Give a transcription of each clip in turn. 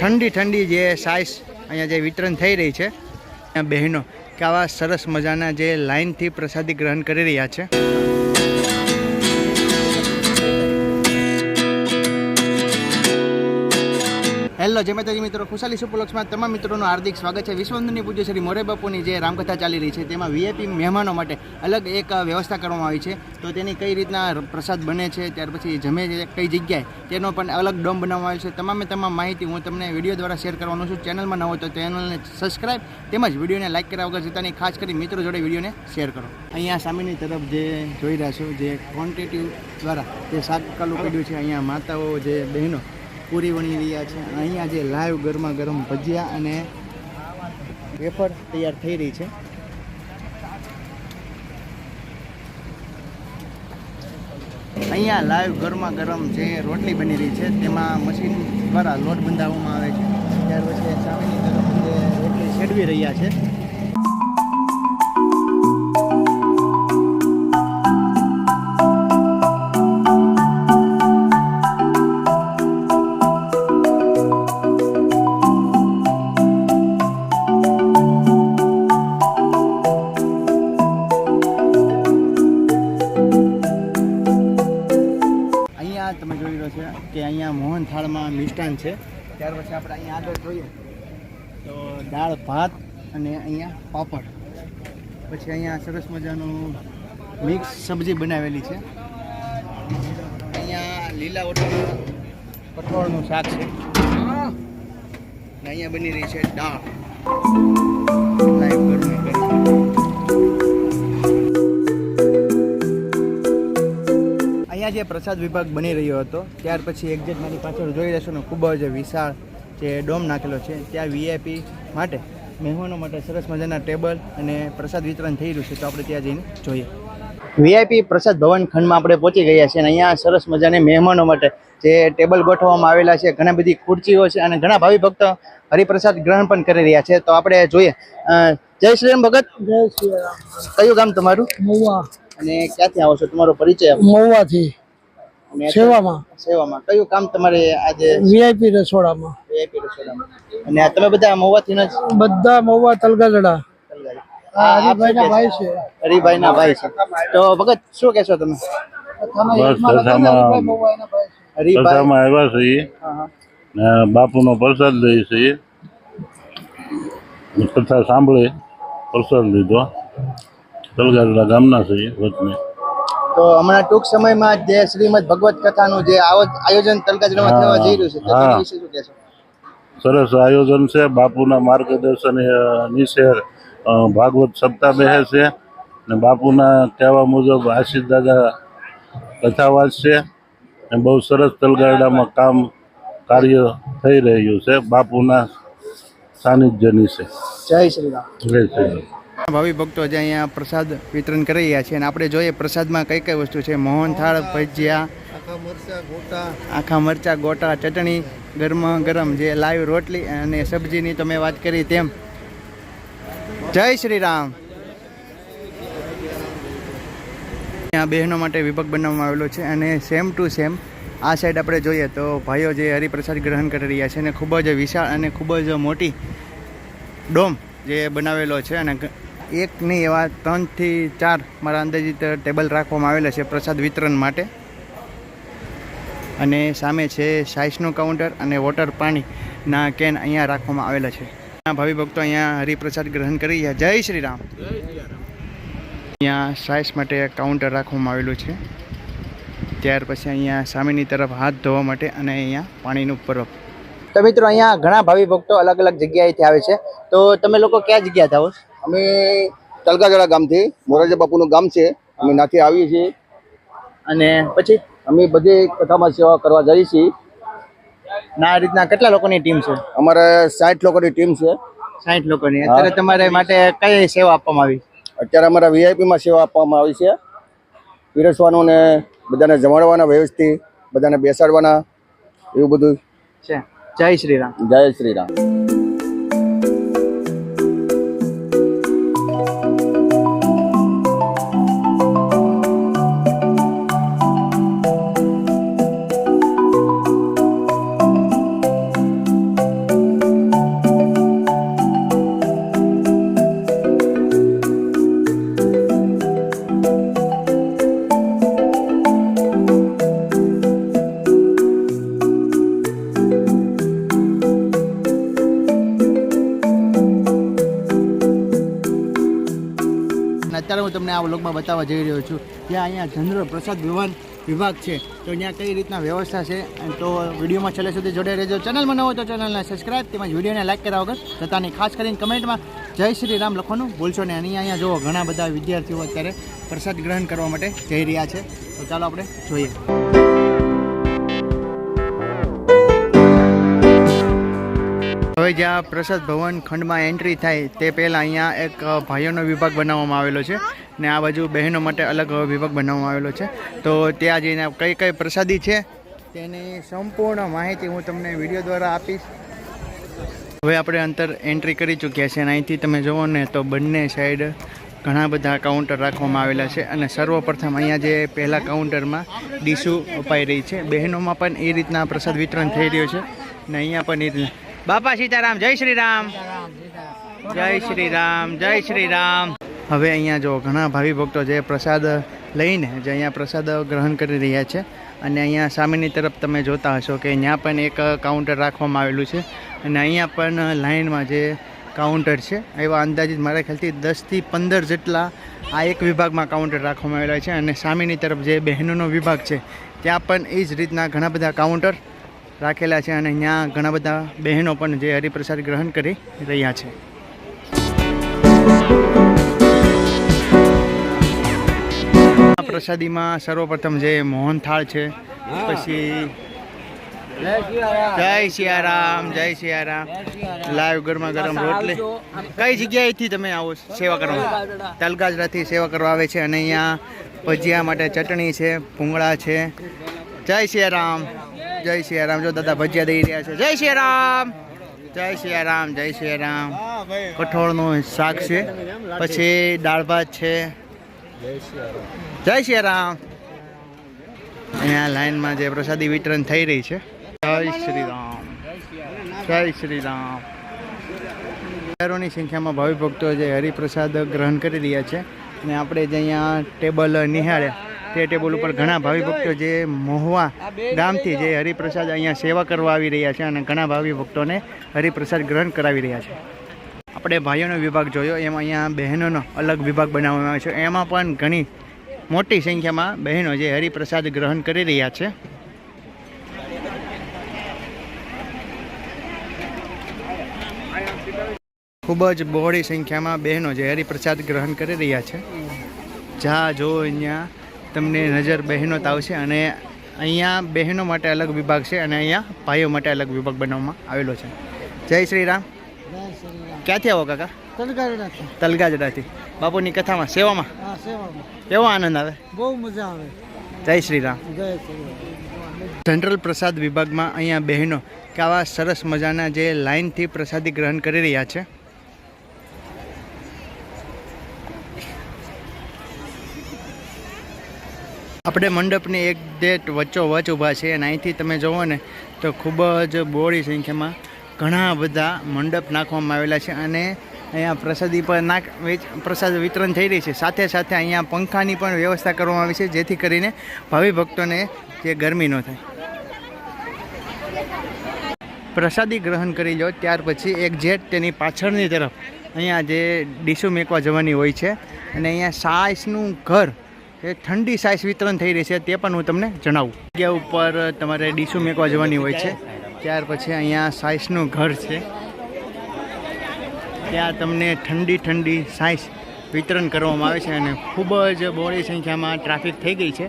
ઠંડી ઠંડી જે સાઈઝ અહીંયા જે વિતરણ થઈ રહી છે, ત્યાં બહેનો કે આવા સરસ મજાના જે લાઈનથી પ્રસાદી ગ્રહણ કરી રહ્યા છે. હેલો, જય માતાજી મિત્રો. ખુશાલી સુપલક્ષમાં તમામ મિત્રોનું હાર્દિક સ્વાગત છે. વિશ્વવંદનની પૂજ્ય શ્રી મોરે બાપુની જે રામકથા ચાલી રહી છે, તેમાં વીઆઈપી મહેમાનો માટે અલગ એક વ્યવસ્થા કરવામાં આવી છે. તો તેની કઈ રીતના પ્રસાદ બને છે, ત્યાર પછી જમે છે, કઈ જગ્યાએ, તેનો પણ અલગ ડોમ બનાવવામાં આવ્યો છે. તમામે તમામ માહિતી હું તમને વીડિયો દ્વારા શેર કરવાનો છું. ચેનલમાં ન હોય તો ચેનલને સબસ્ક્રાઇબ તેમજ વિડીયોને લાઇક કર્યા વગર જતાની ખાસ કરી મિત્રો જોડે વિડીયોને શેર કરો. અહીંયા સામેની તરફ જે જોઈ રહ્યા છો, જે ક્વોન્ટિટી દ્વારા જે શાક કાલું કાઢ્યું છે, અહીંયા માતાઓ, જે બહેનો પૂરી વણી રહ્યા છે. અહીંયા જે લાઈવ ગરમા ગરમ ભજીયા અને વેફર તૈયાર થઈ રહી છે. અહીંયા લાઈવ ગરમા ગરમ જે રોટલી બની રહી છે, તેમાં મશીન દ્વારા લોટ બંધાવવામાં આવે છે. ત્યાર પછી સામેની તરફ જે રોટલી છેડવી રહ્યા છે. અહીંયા મોહન થાળમાં મિષ્ટાન છે. ત્યાર પછી આપણે અહીંયા આગળ જોઈએ તો દાળ, ભાત અને અહીંયા પાપડ. પછી અહીંયા સરસ મજાનું મિક્સ સબ્જી બનાવેલી છે. અહીંયા લીલા વટાણા કઠોળનું શાક છે. અને અહીંયા બની રહી છે દાળ. લાઈવ ગરમ ગરમ અહીંયા જે પ્રસાદ વિભાગ બની રહ્યો હતો ત્યાર પછી એક્ઝેટ મારી પાછળ જોઈ રહેશો ને ખૂબ જ વિશાળ જે ડોમ નાખેલો છે ત્યાં વીઆઈપી માટે મહેમાનો માટે સરસ મજાના ટેબલ અને પ્રસાદ વિતરણ થઈ રહ્યું છે તો આપણે ત્યાં જઈને જોઈએ. વીઆઈપી પ્રસાદ ભવન ખંડમાં આપણે પહોંચી ગયા છીએ અને અહીંયા સરસ મજાને મહેમાનો માટે જે ટેબલ ગોઠવવામાં આવેલા છે ઘણા બધી ખુરચીઓ છે અને ઘણા ભાવિ ભક્તો હરિપ્રસાદ ગ્રહણ પણ કરી રહ્યા છે તો આપણે જોઈએ. જય શ્રી રામ ભગત. જય શ્રી રામ. કયું ગામ તમારું? મહુવા. અને ક્યાંથી આવો છો? તમારો પરિચય. મહુવાથી. સેવામાં. સેવામાં. કયું કામ તમારે આજે? વીઆઈપી રસોડામાં. વીઆઈપી રસોડામાં? અને તમે બધા મહુવાથી જ? બધા મહુવા તલગાજડા. હરિભાઈના ભાઈ છે. હરિભાઈના ભાઈ છે. તો ભગત શું કહેશો તમે? છે. આવ્યા છીએ. હા, હા. ને બાપુનો પ્રસાદ લઈએ છીએ. કથા સાંભળે પ્રસાદ લીધો. તલગારડા ગામના છીએ વતની. તો હમણાં ટૂંક સમયમાં જે શ્રીમદ ભગવત કથાનું જે આયોજન તલકાજરામાં થવા જઈ રહ્યું છે. તેના વિશે શું કહેશો? સરસ આયોજન છે. બાપુના માર્ગદર્શન નીચે ભાગવત સપ્તાહ બે છે. ને બાપુના કહેવા મુજબ આશીષ દાદા કથા વાંચશે ને બહુ સરસ તલગારડામાં કામ કાર્ય થઈ રહ્યું છે. બાપુના સાનિધ્યની છે. જય શ્રી રામ. જય શ્રી રામ. ભાવિ ભક્તો જે અહીંયા પ્રસાદ વિતરણ કરી રહ્યા છે અને આપણે જોઈએ પ્રસાદમાં કઈ કઈ વસ્તુ છે. મોહનથાળ ભજીયા, આખા મરચા ગોટા, ચટણી, ગરમા ગરમ જે લાઈવ રોટલી અને સબ્જીની તમે વાત કરી તેમ. જય શ્રી રામ. આ બહેનો માટે વિભાગ બનાવવામાં આવેલો છે અને સેમ ટુ સેમ આ સાઈડ આપણે જોઈએ તો ભાઈઓ જે હરિપ્રસાદ ગ્રહણ કરી રહ્યા છે અને ખૂબ જ વિશાળ અને ખૂબ જ મોટી ડોમ જે બનાવેલો છે અને એક નહીં એવા ત્રણથી ચાર મારા અંદાજિત ટેબલ રાખવામાં આવેલા છે પ્રસાદ વિતરણ માટે. અને સામે છે સાઇસનું કાઉન્ટર અને વોટર પાણીના કેન અહીંયા રાખવામાં આવેલા છે. ભાવિ ભક્તો અહીંયા હરિપ્રસાદ ગ્રહણ કરી રહ્યા. જય શ્રી રામ. અહીંયા સાઇસ માટે કાઉન્ટર રાખવામાં આવેલું છે. ત્યાર પછી અહીંયા સામેની તરફ હાથ ધોવા માટે અને અહીંયા પાણીનું પરબ. તો મિત્રો, અહીંયા ઘણા ભાવિ ભક્તો અલગ અલગ જગ્યાએથી આવે છે. તો તમે લોકો કયા જગ્યા થાઓ અમે તલગાજડા ગામથી મોરારજી બાપુનું ગામ છે. અમે નાથી આવીએ છીએ. અને પછી? અમે બધી કથામાં સેવા કરવા જઈએ છીએ. ના આ રીતના કેટલા લોકોની ટીમ છે? અમારે સાઠ લોકોની ટીમ છે. સાઠ લોકોની. અત્યારે તમારે માટે કઈ સેવા આપવામાં આવી? અત્યારે અમારા વીઆઈપીમાં સેવા આપવામાં આવી છે. પીરસવાનું ને બધાને જમાડવાના વ્યવસ્થિત બધાને બેસાડવાના એવું બધું. છે. જય શ્રી રામ. જય શ્રી રામ. આ વ્લોગમાં બતાવવા જઈ રહ્યો છું. ત્યાં અહીંયા જનરલ પ્રસાદ વિવાન વિભાગ છે. તો ત્યાં કઈ રીતના વ્યવસ્થા છે? તો વિડીયોમાં છેલ્લે સુધી જોડે રહેજો. ચેનલમાં ન હોય તો ચેનલને સબસ્ક્રાઈબ તેમજ વિડીયોને લાઈક કર્યા વગર પોતાની ખાસ કરીને કમેન્ટમાં જય શ્રી રામ લખવાનું ભૂલશો નહીં. અને અહીંયા જુઓ, ઘણા બધા વિદ્યાર્થીઓ અત્યારે પ્રસાદ ગ્રહણ કરવા માટે જઈ રહ્યા છે. તો ચાલો આપણે જોઈએ. હવે જ્યાં પ્રસાદ ભવન ખંડમાં એન્ટ્રી થાય તે પહેલાં અહીંયા એક ભાઈઓનો વિભાગ બનાવવામાં આવેલો છે. ને આ બાજુ બહેનો માટે અલગ વિભાગ બનાવવામાં આવેલો છે. તો ત્યાં જઈને કઈ કઈ પ્રસાદી છે તેની સંપૂર્ણ માહિતી હું તમને વીડિયો દ્વારા આપીશ. હવે આપણે અંતર એન્ટ્રી કરી ચૂક્યા છે અને અહીંથી તમે જુઓ ને તો બંને સાઈડ ઘણા બધા કાઉન્ટર રાખવામાં આવેલા છે અને સર્વપ્રથમ અહીંયા જે પહેલાં કાઉન્ટરમાં ડીશું અપાઈ રહી છે. બહેનોમાં પણ એ રીતના પ્રસાદ વિતરણ થઈ રહ્યો છે ને અહીંયા પણ એ રીતના. બાપા સીતારામ જય શ્રી રામ. જય શ્રી રામ જય શ્રી રામ. હવે અહીંયા જો ઘણા ભાવિ ભક્તો જે પ્રસાદ લઈને જે અહીંયા પ્રસાદ ગ્રહણ કરી રહ્યા છે અને અહીંયા સામેની તરફ તમે જોતા હશો કે ત્યાં પણ એક કાઉન્ટર રાખવામાં આવેલું છે અને અહીંયા પણ લાઇનમાં જે કાઉન્ટર છે, એવા અંદાજિત મારા ખ્યાલથી દસથી પંદર જેટલા આ એક વિભાગમાં કાઉન્ટર રાખવામાં આવેલા છે અને સામેની તરફ જે બહેનોનો વિભાગ છે, ત્યાં પણ એ જ રીતના ઘણા બધા કાઉન્ટર રાખેલા છે અને અહીંયા ઘણા બધા બહેનો પણ જે હરિપ્રસાદ ગ્રહણ કરી રહ્યા છે. પ્રસાદીમાં સર્વપ્રથમ જે મોહનથાળ છે પછી જય સિયારામ જય સિયારામ લાઈવ ગરમા ગરમ રોટલી. કઈ જગ્યાએથી તમે આવો સેવા કરવા? તલગાજરાથી સેવા કરવા આવે છે અને અહીંયા ભજીયા માટે ચટણી છે ભૂંગળા છે. જય સિયારામ જય સિયારામ જો દાદા ભજીયા દઈ રહ્યા છે. જય સિયારામ જય સિયારામ જય સિયારામ કઠોળનું શાક છે. પછી દાળ ભાત છે. જય સિયારામ અહીંયા લાઈનમાં જે પ્રસાદી વિતરણ થઈ રહી છે. જય શ્રી રામ. જય શ્રી રામ. હજારોની સંખ્યામાં ભાવિ ભક્તો જે હરિપ્રસાદ ગ્રહણ કરી રહ્યા છે અને આપણે જે અહીંયા ટેબલ નિહાળ્યા, તે ટેબલ ઉપર ઘણા ભાવિ ભક્તો જે મહુવા ગામથી જે હરિપ્રસાદ અહીંયા સેવા કરવા આવી રહ્યા છે અને ઘણા ભાવિ ભક્તોને હરિપ્રસાદ ગ્રહણ કરાવી રહ્યા છે. આપણે ભાઈઓનો વિભાગ જોયો, એમાં અહીંયા બહેનોનો અલગ વિભાગ બનાવવામાં આવ્યો છે. એમાં પણ ઘણી મોટી સંખ્યામાં બહેનો જે હરિપ્રસાદ ગ્રહણ કરી રહ્યા છે. ખૂબ જ બહોળી સંખ્યામાં બહેનો જે હરિપ્રસાદ ગ્રહણ કરી રહ્યા છે. જ્યાં જો અહીંયા તમને નજર બહેનો તાવશે અને અહીંયા બહેનો માટે અલગ વિભાગ છે અને અહીંયા ભાઈઓ માટે અલગ વિભાગ બનાવવામાં આવેલો છે. જય શ્રી રામ. ક્યાંથી આવો કાકા? તલગાજડાથી બાપુની કથામાં સેવામાં? કેવો આનંદ આવે? બહુ મજા આવે. જય શ્રી રામ જય શ્રી રામ. જનરલ પ્રસાદ વિભાગમાં અહીંયા બહેનો કે આવા સરસ મજાના જે લાઇનથી પ્રસાદી ગ્રહણ કરી રહ્યા છે. આપણે મંડપની એક ડેટ વચ્ચો વચ ઊભા છે અને અહીંથી તમે જુઓ ને તો ખૂબ જ બોળી સંખ્યામાં ઘણા બધા મંડપ નાખવામાં આવેલા છે અને અહીંયા પ્રસાદી પર નાખ વેચ પ્રસાદ વિતરણ થઈ રહી છે. સાથે સાથે અહીંયા પંખાની પણ વ્યવસ્થા કરવામાં આવી છે, જેથી કરીને ભાવિ ભક્તોને જે ગરમી ન થાય. પ્રસાદી ગ્રહણ કરી લો, ત્યાર પછી એક જેટ તેની પાછળની તરફ અહીંયા જે ડીશો મેકવા જવાની હોય છે. અને અહીંયા સાઇસનું ઘર એ ઠંડી સાઈસ વિતરણ થઈ રહી છે, તે પણ હું તમને જણાવું. જગ્યા ઉપર તમારે ડીશો મેકવા જવાની હોય છે. ત્યાર પછી અહીંયા સાઈસનું ઘર છે. ત્યાં તમને ઠંડી ઠંડી સાઈસ વિતરણ કરવામાં આવે છે અને ખૂબ જ બહોળી સંખ્યામાં ટ્રાફિક થઈ ગઈ છે.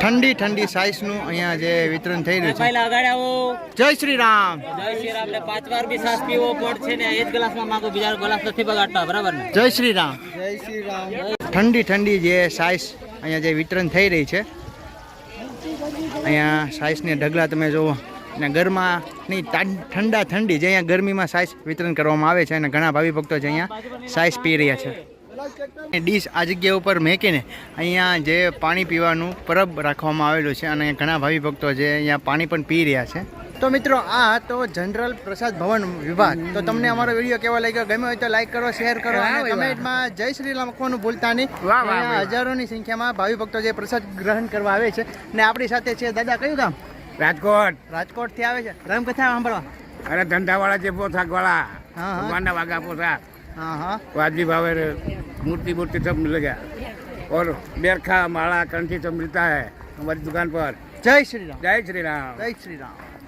ઠંડી ઠંડી સાઈસનું અહીંયા જે વિતરણ થઈ રહ્યું છે. આગળ આવો. જય શ્રી રામ. જય શ્રી રામ ને પાંચ વાર બી સાસ પીવો પડશે ને એક ગ્લાસમાં માંગો બીજા ગ્લાસ નથી બગાડતા બરાબર ને? જય શ્રી રામ. ઠંડી ઠંડી જે સાઈસ અહીંયા જે વિતરણ થઈ રહી છે. અહીંયા સાઈસને ઢગલા તમે જુઓ. અને ગરમાની નહીં ઠંડા ઠંડી જે અહીંયા ગરમીમાં સાઈસ વિતરણ કરવામાં આવે છે અને ઘણા ભાવિ ભક્તો છે અહીંયા સાઈસ પી રહ્યા છે. ડીશ આ જગ્યા ઉપર મેકીને અહીંયા જે પાણી પીવાનું પરબ રાખવામાં આવેલું છે અને ઘણા ભાવિ ભક્તો જે અહીંયા પાણી પણ પી રહ્યા છે. તો મિત્રો આ તો જનરલ પ્રસાદ ભવન વિભાગ. તો તમને અમારો વીડિયો કેવો લાગ્યો? ગમે હોય તો લાઈક કરો શેર કરો અને કમેન્ટમાં જય શ્રી લખવાનું ભૂલતા નહીં. હજારોની સંખ્યામાં ભાવિ ભક્તો જે પ્રસાદ ગ્રહણ કરવા આવે છે. ને આપણી સાથે છે દાદા કયું ગામ? રાજકોટ. રાજકોટથી આવે છે. રામકથા સાંભળવા. અરે ધંધા ધંધાવાળા છે પોશાકવાળા. ભગવાનના વાઘા પોશાક. વાજબી ભાવે मूर्ति मूर्ति सब मिल गया और बेरखा माला कंठी सब मिलता है हमारी दुकान पर जय श्री राम जय श्री राम जय श्री राम